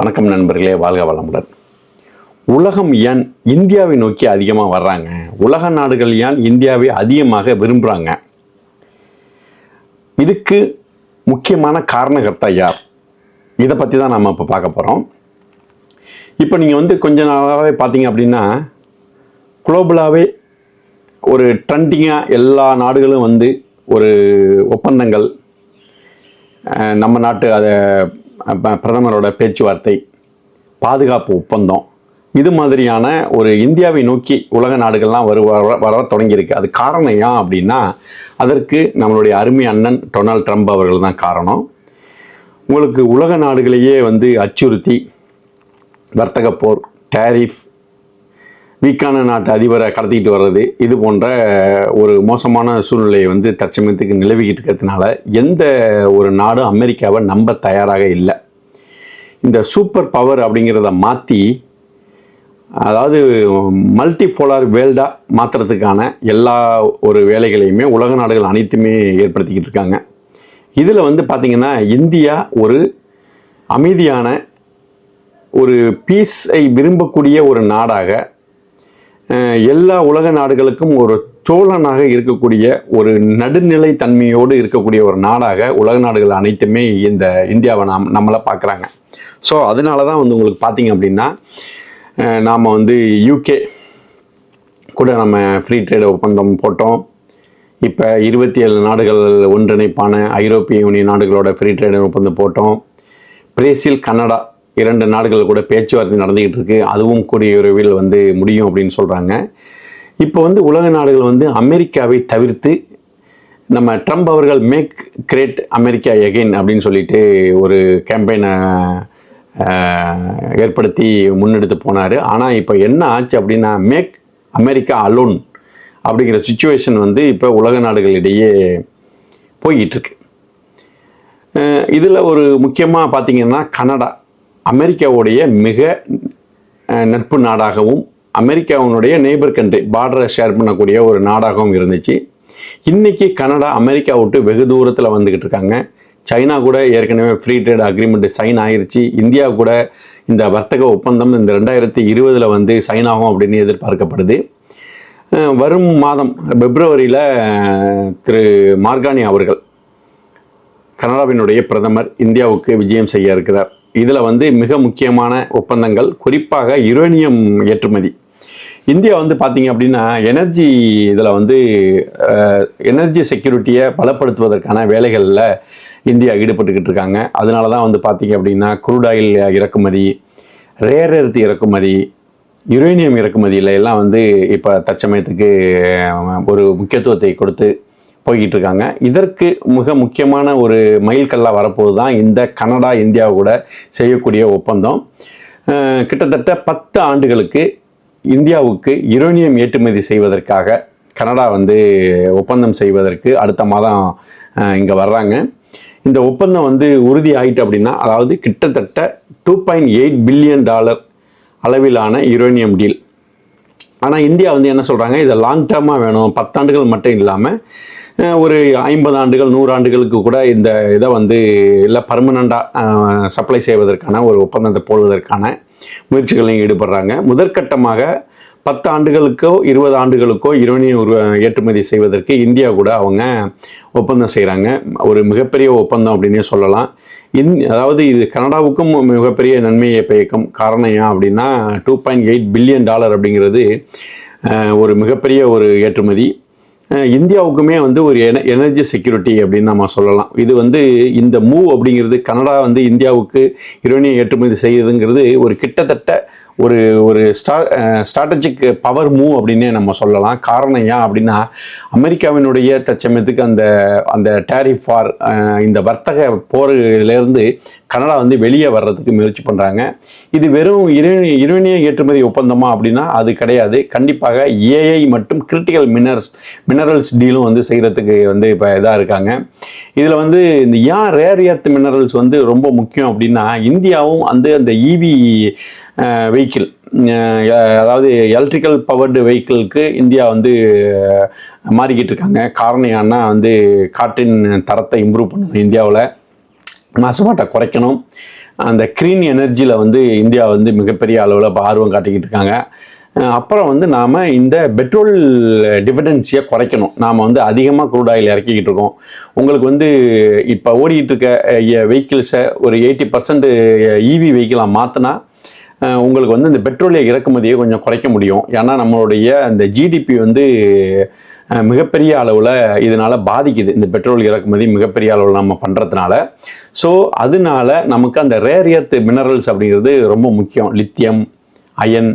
வணக்கம் நண்பர்களே வாழ்க வளமுடன். உலகம் ஏன் இந்தியாவை நோக்கி அதிகமாக வர்றாங்க? உலக நாடுகள் ஏன் இந்தியாவை அதிகமாக விரும்புகிறாங்க இதுக்கு முக்கியமான காரணகர்த்தா யார்? இதை பற்றி தான் நம்ம இப்போ பார்க்க போகிறோம் இப்போ நீங்கள் வந்து கொஞ்ச நாளாகவே பார்த்தீங்க அப்படின்னா குளோபலாகவே ஒரு ட்ரெண்டிங்காக எல்லா நாடுகளும் வந்து ஒரு ஒப்பந்தங்கள் நம்ம நாட்டு அதை பிரதமரோட பேச்சுவார்த்தை பாதுகாப்பு ஒப்பந்தம் இது மாதிரியான ஒரு இந்தியாவை நோக்கி உலக நாடுகள்லாம் வரு வர வர தொடங்கியிருக்கு. அது காரணம் ஏன் அப்படின்னா அதற்கு நம்மளுடைய அருமை அண்ணன் டொனால்ட் ட்ரம்ப் அவர்கள் தான் காரணம். உங்களுக்கு உலக நாடுகளையே வந்து அச்சுறுத்தி வர்த்தக போர் டேரிஃப் வீக்கான நாட்டு அதிபரை கடத்திக்கிட்டு வர்றது இது போன்ற ஒரு மோசமான சூழ்நிலையை வந்து தற்சமயத்துக்கு நிலவிக்கிட்டு இருக்கிறதுனால எந்த ஒரு நாடும் அமெரிக்காவை நம்ப தயாராக இல்லை. இந்த சூப்பர் பவர் அப்படிங்கிறத மாற்றி அதாவது மல்டி போலார் வேல்டாக மாற்றுறதுக்கான எல்லா ஒரு வேலைகளையுமே உலக நாடுகள் அனைத்துமே ஏற்படுத்திக்கிட்டு இருக்காங்க. இதில் வந்து பார்த்திங்கன்னா இந்தியா ஒரு அமைதியான ஒரு பீஸை விரும்பக்கூடிய ஒரு நாடாக எல்லா உலக நாடுகளுக்கும் ஒரு தோழனாக இருக்கக்கூடிய ஒரு நடுநிலை தன்மையோடு இருக்கக்கூடிய ஒரு நாடாக உலக நாடுகள் அனைத்துமே இந்த இந்தியாவை நாம் நம்மளை பார்க்குறாங்க. ஸோ அதனால தான் வந்து உங்களுக்கு பார்த்தீங்க அப்படின்னா நாம் வந்து யூகே கூட நம்ம ஃப்ரீ ட்ரேட் ஒப்பந்தம் போட்டோம். இப்போ இருபத்தி ஏழு நாடுகள் ஒன்றிணைப்பான ஐரோப்பிய யூனியன் நாடுகளோட ஃப்ரீ ட்ரேட் ஒப்பந்தம் போட்டோம். பிரேசில் கனடா இரண்டு நாடுகள் கூட பேச்சுவார்த்தை நடந்துக்கிட்டு இருக்குது அதுவும் கூடிய விரைவில் வந்து முடியும் அப்படின்னு சொல்கிறாங்க இப்போ வந்து உலக நாடுகள் வந்து அமெரிக்காவை தவிர்த்து நம்ம ட்ரம்ப் அவர்கள் மேக் கிரேட் அமெரிக்கா எகைன் அப்படின்னு சொல்லிட்டு ஒரு கேம்பெயினை ஏற்படுத்தி முன்னெடுத்து போனார். ஆனால் இப்போ என்ன ஆச்சு அப்படின்னா மேக் அமெரிக்கா அலோன் அப்படிங்கிற சுச்சுவேஷன் வந்து இப்போ உலக நாடுகளிடையே போய்கிட்டுருக்கு இதில் ஒரு முக்கியமாக பார்த்தீங்கன்னா கனடா அமெரிக்காவுடைய மிக நட்பு நாடாகவும் அமெரிக்காவினுடைய நெய்பர் கண்ட்ரி பார்டரை ஷேர் பண்ணக்கூடிய ஒரு நாடாகவும் இருந்துச்சு. இன்னைக்கு கனடா அமெரிக்கா விட்டு வெகு தூரத்தில் வந்துக்கிட்டு இருக்காங்க. சைனா கூட ஏற்கனவே ஃப்ரீ ட்ரேட் அக்ரிமெண்ட் சைன் ஆயிருச்சு. இந்தியா கூட இந்த வர்த்தக ஒப்பந்தம் இந்த ரெண்டாயிரத்தி இருபதில் வந்து சைன் ஆகும் அப்படின்னு எதிர்பார்க்கப்படுது. வரும் மாதம் பிப்ரவரியில் திரு மார்கானி அவர்கள் கனடாவினுடைய பிரதமர் இந்தியாவுக்கு விஜயம் செய்ய இருக்கிறார். இதில் வந்து மிக முக்கியமான ஒப்பந்தங்கள் குறிப்பாக யுரேனியம் ஏற்றுமதி. இந்தியா வந்து பார்த்தீங்க அப்படின்னா எனர்ஜி இதில் வந்து எனர்ஜி செக்யூரிட்டியை பலப்படுத்துவதற்கான வேலைகளில் இந்தியா ஈடுபட்டுக்கிட்டு இருக்காங்க. அதனால தான் வந்து பார்த்தீங்க அப்படின்னா குரூடாயில் இறக்குமதி ரேர் எர்த் இறக்குமதி யுரேனியம் இறக்குமதியில எல்லாம் வந்து இப்போ தற்சமயத்துக்கு ஒரு முக்கியத்துவத்தை கொடுத்து போய்கிட்டு இருக்காங்க. இதற்கு மிக முக்கியமான ஒரு மைல்கல்லாக வரப்போது தான் இந்த கனடா இந்தியா கூட செய்யக்கூடிய ஒப்பந்தம். கிட்டத்தட்ட பத்து ஆண்டுகளுக்கு இந்தியாவுக்கு யுரேனியம் ஏற்றுமதி செய்வதற்காக கனடா வந்து ஒப்பந்தம் செய்வதற்கு அடுத்த மாதம் இங்கே வர்றாங்க. இந்த ஒப்பந்தம் வந்து உறுதி ஆயிட்டு அப்படின்னா அதாவது கிட்டத்தட்ட two point eight billion dollar அளவிலான யுரேனியம் டீல் ஆனால் இந்தியா வந்து என்ன சொல்கிறாங்க இதை லாங் டேர்மாக வேணும். பத்தாண்டுகள் மட்டும் இல்லாமல் ஒரு ஐம்பது ஆண்டுகள் நூறு ஆண்டுகளுக்கு கூட இந்த இதை வந்து இல்லை பர்மனண்ட்டாக சப்ளை செய்வதற்கான ஒரு ஒப்பந்தத்தை போடுவதற்கான முயற்சிகளையும் ஈடுபடுறாங்க. முதற்கட்டமாக பத்து ஆண்டுகளுக்கோ இருபது ஆண்டுகளுக்கோ யுரேனியம் ஒரு ஏற்றுமதி செய்வதற்கு இந்தியா கூட அவங்க ஒப்பந்தம் செய்கிறாங்க ஒரு மிகப்பெரிய ஒப்பந்தம் அப்படின்னே சொல்லலாம். இந் அதாவது இது கனடாவுக்கும் மிகப்பெரிய நன்மையை பயக்கும் காரணம் ஏன் அப்படின்னா two point eight billion dollar அப்படிங்கிறது ஒரு மிகப்பெரிய ஒரு ஏற்றுமதி. இந்தியாவுக்குமே வந்து ஒரு என எனர்ஜி செக்யூரிட்டி அப்படின்னு நம்ம சொல்லலாம். இது வந்து இந்த மூவ் அப்படிங்கிறது கனடா வந்து இந்தியாவுக்கு யுரேனியம் ஏற்றுமதி செய்யுதுங்கிறது ஒரு கிட்டத்தட்ட ஒரு ஒரு ஸ்டா ஸ்ட்ராட்டஜிக் பவர் மூவ் அப்படின்னே நம்ம சொல்லலாம். காரணம் ஏன் அப்படின்னா அமெரிக்காவினுடைய தச்சமயத்துக்கு அந்த அந்த டேரிஃப் ஃபார் இந்த வர்த்தக போர்லேருந்து கனடா வந்து வெளியே வர்றதுக்கு முயற்சி பண்ணுறாங்க இது வெறும் யுரேனிய யுரேனிய ஏற்றுமதி ஒப்பந்தமா அப்படின்னா அது கிடையாது. கண்டிப்பாக ஏஐ மற்றும் கிரிட்டிக்கல் மினரல்ஸ் மினரல்ஸ் டீலும் வந்து செய்கிறதுக்கு வந்து இப்போ இதாக இருக்காங்க. இதில் வந்து இந்த ஏன் ரேர் எர்த் மினரல்ஸ் வந்து ரொம்ப முக்கியம் அப்படின்னா இந்தியாவும் வந்து அந்த இவி வெஹிக்கிள் அதாவது எலக்ட்ரிக்கல் பவர்டு வெஹிக்கிளுக்கு இந்தியா வந்து மாறிக்கிட்டு இருக்காங்க. காரணம் ஏன்னா வந்து காற்றின் தரத்தை இம்ப்ரூவ் பண்ணணும் இந்தியாவில். மாசுபாட்டை குறைக்கணும். அந்த க்ரீன் எனர்ஜியில் வந்து இந்தியா வந்து மிகப்பெரிய அளவில் இப்போ ஆர்வம் காட்டிக்கிட்டு இருக்காங்க. அப்புறம் வந்து நாம் இந்த பெட்ரோல் டிவிடன்சியை குறைக்கணும். நாம் வந்து அதிகமாக க்ரூட் ஆயில் இறக்கிக்கிட்டு இருக்கோம். உங்களுக்கு வந்து இப்போ ஓடிக்கிட்டு இருக்க வெஹிக்கிள்ஸை ஒரு எயிட்டி பர்சன்ட் இவி வெஹிக்கிளாக மாற்றினா உங்களுக்கு வந்து இந்த பெட்ரோலிய இறக்குமதியை கொஞ்சம் குறைக்க முடியும். ஏன்னா நம்மளுடைய அந்த ஜிடிபி வந்து மிகப்பெரிய அளவில் இதனால் பாதிக்குது. இந்த பெட்ரோல் இறக்குமதி மிகப்பெரிய அளவில் நம்ம பண்ணுறதுனால ஸோ அதனால நமக்கு அந்த ரேர் எர்த் மினரல்ஸ் அப்படிங்கிறது ரொம்ப முக்கியம். லித்தியம் அயன்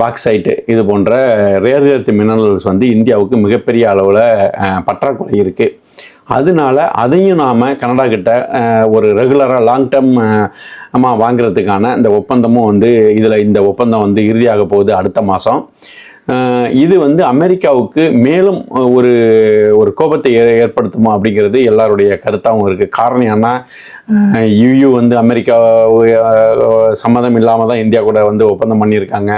பாக்சைட்டு இது போன்ற ரேர் எர்த் மினரல்ஸ் வந்து இந்தியாவுக்கு மிகப்பெரிய அளவில் பற்றாக்குறை இருக்குது அதனால அதையும் நாம் கனடா கிட்ட ஒரு ரெகுலராக லாங் டேர்ம் நம்ம வாங்குறதுக்கான இந்த ஒப்பந்தமும் வந்து இதில் இந்த ஒப்பந்தம் வந்து இறுதியாக போகுது அடுத்த மாதம் இது வந்து அமெரிக்காவுக்கு மேலும் ஒரு ஒரு கோபத்தை ஏ ஏற்படுத்துமா அப்படிங்கிறது எல்லாருடைய கருத்தாகவும் இருக்குது காரணம் என்ன யூயூ வந்து அமெரிக்கா சம்மதம் இல்லாமல் தான் இந்தியா கூட வந்து ஒப்பந்தம் பண்ணியிருக்காங்க.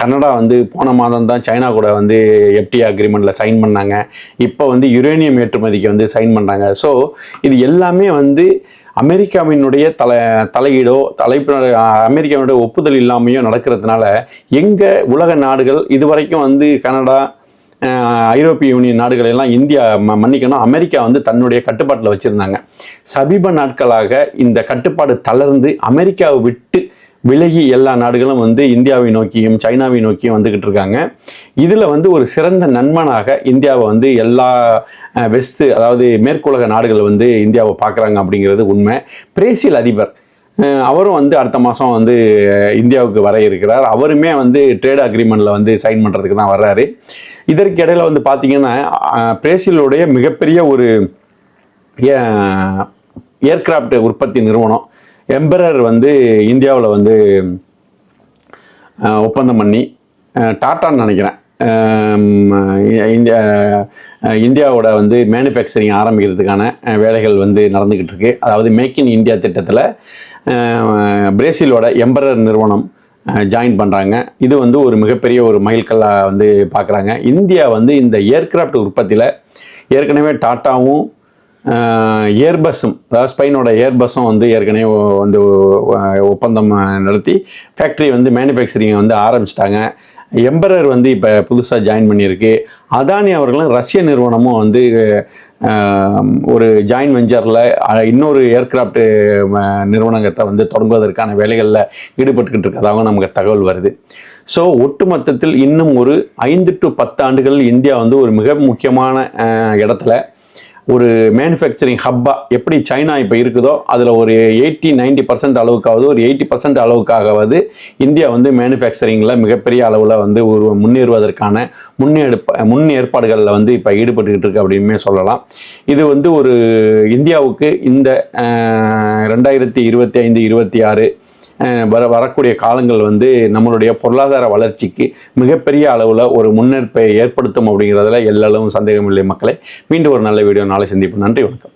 கனடா வந்து போன மாதம் தான் சைனா கூட வந்து எஃப்டி அக்ரிமெண்ட்டில் சைன் பண்ணாங்க. இப்போ வந்து யுரேனியம் ஏற்றுமதிக்கு வந்து சைன் பண்ணுறாங்க ஸோ இது எல்லாமே வந்து அமெரிக்காவினுடைய தலை தலையீடோ தலைப்பினர் அமெரிக்காவினுடைய ஒப்புதல் இல்லாமையோ நடக்கிறதுனால எங்கே உலக நாடுகள் இதுவரைக்கும் வந்து கனடா ஐரோப்பிய யூனியன் நாடுகள் எல்லாம் இந்தியா ம- மன்னிக்கணும். அமெரிக்கா வந்து தன்னுடைய கட்டுப்பாட்டில் வச்சுருந்தாங்க. சமீப நாட்களாக இந்த கட்டுப்பாடு தளர்ந்து அமெரிக்காவை விட்டு விலகி எல்லா நாடுகளும் வந்து இந்தியாவை நோக்கியும் சைனாவை நோக்கியும் வந்துக்கிட்டு இருக்காங்க. இதில் வந்து ஒரு சிறந்த நண்பனாக இந்தியாவை வந்து எல்லா வெஸ்ட்டு அதாவது மேற்குலக நாடுகள் வந்து இந்தியாவை பார்க்குறாங்க அப்படிங்கிறது உண்மை. பிரேசில் அதிபர் அவரும் வந்து அடுத்த மாதம் வந்து இந்தியாவுக்கு வர இருக்கிறார். அவருமே வந்து ட்ரேட் அக்ரிமெண்ட்டில் வந்து சைன் பண்ணுறதுக்கு தான் வர்றாரு. இதற்கு இடையில் வந்து பார்த்தீங்கன்னா பிரேசிலுடைய மிகப்பெரிய ஒரு ஏர்கிராஃப்ட் உற்பத்தி நிறுவனம் எம்பரர் வந்து இந்தியாவில் வந்து ஒப்பந்தம் பண்ணி டாட்டான்னு நினைக்கிறேன். இந்தியா இந்தியாவோட வந்து மேனுஃபேக்சரிங் ஆரம்பிக்கிறதுக்கான வேலைகள் வந்து நடந்துக்கிட்டு இருக்கு. அதாவது மேக் இன் இந்தியா திட்டத்தில் பிரேசிலோட எம்பரர் நிறுவனம் ஜாயின் பண்ணுறாங்க இது வந்து ஒரு மிகப்பெரிய ஒரு மைல்கல்லாக வந்து பார்க்குறாங்க இந்தியா வந்து இந்த ஏர்க்ராஃப்ட் உற்பத்தியில் ஏற்கனவே டாட்டாவும் ஏர்பஸ்ஸும் அதாவது ஸ்பெயினோட ஏர்பஸ்ஸும் வந்து ஏற்கனவே வந்து ஒப்பந்தம் நடத்தி ஃபேக்ட்ரி வந்து மேனுஃபேக்சரிங்கை வந்து ஆரம்பிச்சிட்டாங்க. எம்பரர் வந்து இப்போ புதுசாக ஜாயின் பண்ணியிருக்கு. அதானி அவர்களும் ரஷ்ய நிறுவனமும் வந்து ஒரு ஜாயின் வெஞ்சரில் இன்னொரு ஏர்கிராஃப்ட் நிறுவனத்தை வந்து தொடங்குவதற்கான வேலைகளில் ஈடுபட்டுக்கிட்டு இருக்கதாகவும் நமக்கு தகவல் வருது. ஸோ ஒட்டுமொத்தத்தில் இன்னும் ஒரு ஐந்து டு பத்து ஆண்டுகள் இந்தியா வந்து ஒரு மிக முக்கியமான இடத்துல ஒரு மேனுஃபேக்சரிங் ஹப்பாக எப்படி சைனா இப்போ இருக்குதோ அதில் ஒரு எயிட்டி 90% பர்சன்ட் அளவுக்காவது ஒரு எயிட்டி பர்சன்ட் அளவுக்காகவது இந்தியா வந்து மேனுஃபேக்சரிங்கில் மிகப்பெரிய அளவில் வந்து ஒரு முன்னேறுவதற்கான முன்னெடுப்ப முன் ஏற்பாடுகளில் வந்து இப்போ ஈடுபட்டுக்கிட்டு இருக்கு அப்படின்மே சொல்லலாம். இது வந்து ஒரு இந்தியாவுக்கு இந்த ரெண்டாயிரத்தி இருபத்தி ஐந்து இருபத்தி ஆறு வர வரக்கூடிய காலங்கள் வந்து நம்மளுடைய பொருளாதார வளர்ச்சிக்கு மிகப்பெரிய அளவில் ஒரு முன்னெடுப்பை ஏற்படுத்தும் அப்படிங்கிறதுல எல்லளவும் சந்தேகம் இல்லை மக்களை. மீண்டும் ஒரு நல்ல வீடியோ நாளை சந்திப்போம். நன்றி வணக்கம்.